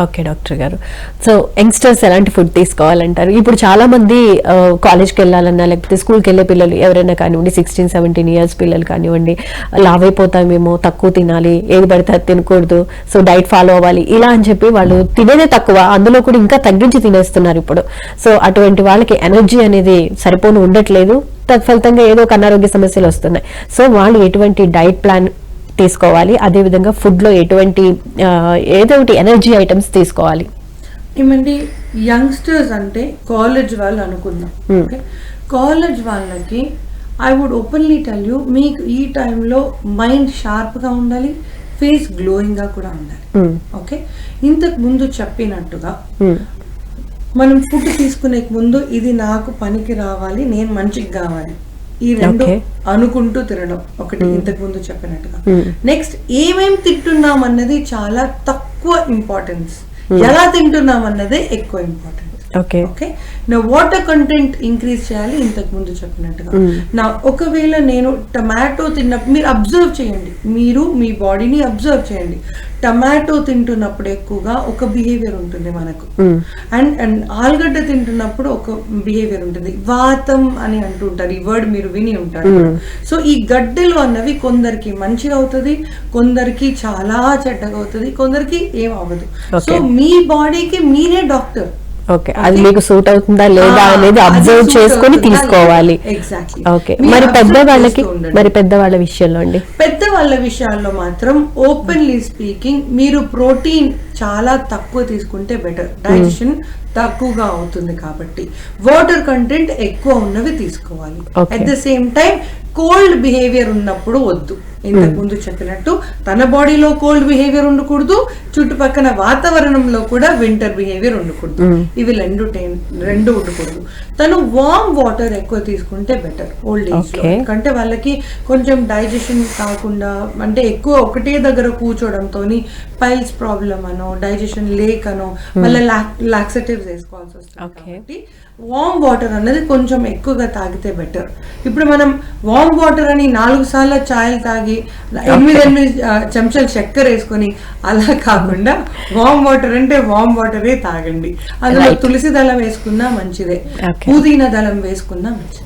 Okay doctor గారు. So youngsters ఎలాంటి food తీసుకోవాలంటారు? ఇప్పుడు చాలా మంది కాలేజ్కి వెళ్ళాలన్నా లేకపోతే స్కూల్కి వెళ్ళే పిల్లలు ఎవరైనా కానివ్వండి సిక్స్టీన్ సెవెంటీన్ ఇయర్స్ పిల్లలు కానివ్వండి లావ్ అయిపోతామేమో తక్కువ తినాలి ఏది పడితే అది తినకూడదు సో డైట్ ఫాలో అవ్వాలి ఇలా అని చెప్పి వాళ్ళు తినేదే తక్కువ అందులో కూడా ఇంకా తగ్గించి తినేస్తున్నారు ఇప్పుడు. సో అటువంటి వాళ్ళకి ఎనర్జీ అనేది సరిపోను ఉండట్లేదు. తత్ఫలితంగా ఏదో ఒక అనారోగ్య సమస్యలు వస్తున్నాయి. సో వాళ్ళు ఎటువంటి డైట్ ప్లాన్ తీసుకోవాలి. అదేవిధంగా ఫుడ్లో ఎటువంటి ఏదో ఒకటి ఎనర్జీ ఐటమ్స్ తీసుకోవాలి. ఏమండి యంగ్స్టర్స్ అంటే కాలేజ్ వాళ్ళు అనుకుందాం. ఓకే? కాలేజ్ వాళ్ళకి I would openly tell you మీకు ఈ టైంలో మైండ్ షార్ప్గా ఉండాలి ఫేస్ గ్లోయింగ్గా కూడా ఉండాలి. ఓకే? ఇంతకు ముందు చెప్పినట్టుగా. మనం ఫుడ్ తీసుకునే ముందు ఇది నాకు పనికి రావాలి నేను మంచిగా కావాలి. ఈ రెండు. అనుకుంటూ తినడం. ఒకటి ఇంతకు ముందు చెప్పినట్టుగా. నెక్స్ట్ ఏమేం తింటున్నాం అన్నది చాలా తక్కువ ఇంపార్టెన్స్ ఎలా తింటున్నాం అన్నదే ఎక్కువ ఇంపార్టెంట్ ఓకే ఓకే నా వాటర్ కంటెంట్ ఇంక్రీజ్ చేయాలి ఇంతకు ముందు చెప్పినట్టుగా. నా ఒకవేళ నేను టమాటో తిన్నప్పుడు మీరు అబ్జర్వ్ చేయండి. మీరు మీ బాడీని అబ్జర్వ్ చేయండి. టమాటో తింటున్నప్పుడు ఎక్కువగా ఒక బిహేవియర్ ఉంటుంది మనకు. అండ్ అండ్ ఆలుగడ్డ తింటున్నప్పుడు ఒక బిహేవియర్ ఉంటుంది. వాతం అని అంటుంటారు ఈ వర్డ్ మీరు విని ఉంటారు. సో ఈ గడ్డలు అన్నవి కొందరికి మంచిగా అవుతుంది కొందరికి చాలా చెడ్డగా అవుతుంది కొందరికి ఏం అవ్వదు. సో. మీ బాడీకి మీరే డాక్టర్ ఓకే అది మీకు సూట్ అవుతుందా లేదా అనేది అబ్జర్వ్ చేసుకొని తీసుకోవాలి. ఎగ్జాక్ట్లీ ఓకే మరి పెద్దవాళ్ళకి మరి పెద్దవాళ్ళ విషయంలో అండి? పెద్ద వాళ్ళ విషయాల్లో మాత్రం ఓపెన్లీ స్పీకింగ్ మీరు ప్రోటీన్ చాలా తక్కువ తీసుకుంటే బెటర్ డైజెషన్ తక్కువగా అవుతుంది కాబట్టి. వాటర్ కంటెంట్ ఎక్కువ ఉన్నవి తీసుకోవాలి. At the same time cold behaviour ఉన్నప్పుడు వద్దు. ఇంతకు ముందు చెప్పినట్టు తన బాడీలో కోల్డ్ బిహేవియర్ ఉండకూడదు చుట్టుపక్కల వాతావరణంలో కూడా వింటర్ బిహేవియర్ ఉండకూడదు. ఇవి రెండు టైం- రెండు ఉండకూడదు. తను వామ్ వాటర్ ఎక్కువ తీసుకుంటే బెటర్ ఓల్డ్ ఏజ్లో. ఎందుకంటే వాళ్ళకి కొంచెం డైజెషన్ కాకుండా అంటే ఎక్కువ ఒకటే దగ్గర కూర్చోవడంతో పైల్స్ ప్రాబ్లమ్ అనో డైజెషన్ లేక్ అనో మళ్ళీ లాక్సటివ్స్ వేసుకోవాల్సి వస్తుంది. కాబట్టి వామ్ వాటర్ అన్నది కొంచెం ఎక్కువగా తాగితే బెటర్. ఇప్పుడు మనం వామ్ వాటర్ అని నాలుగు సార్లు ఛాయలు తాగి ఎనిమిది ఎనిమిది ఆ, చెంచాలు చక్కెర వేసుకొని అలా కాకుండా వామ్ వాటర్ అంటే వామ్ వాటరే తాగండి అందులో. తులసి దళం వేసుకున్నా మంచిదే. పుదీనా దళం వేసుకున్నా మంచిది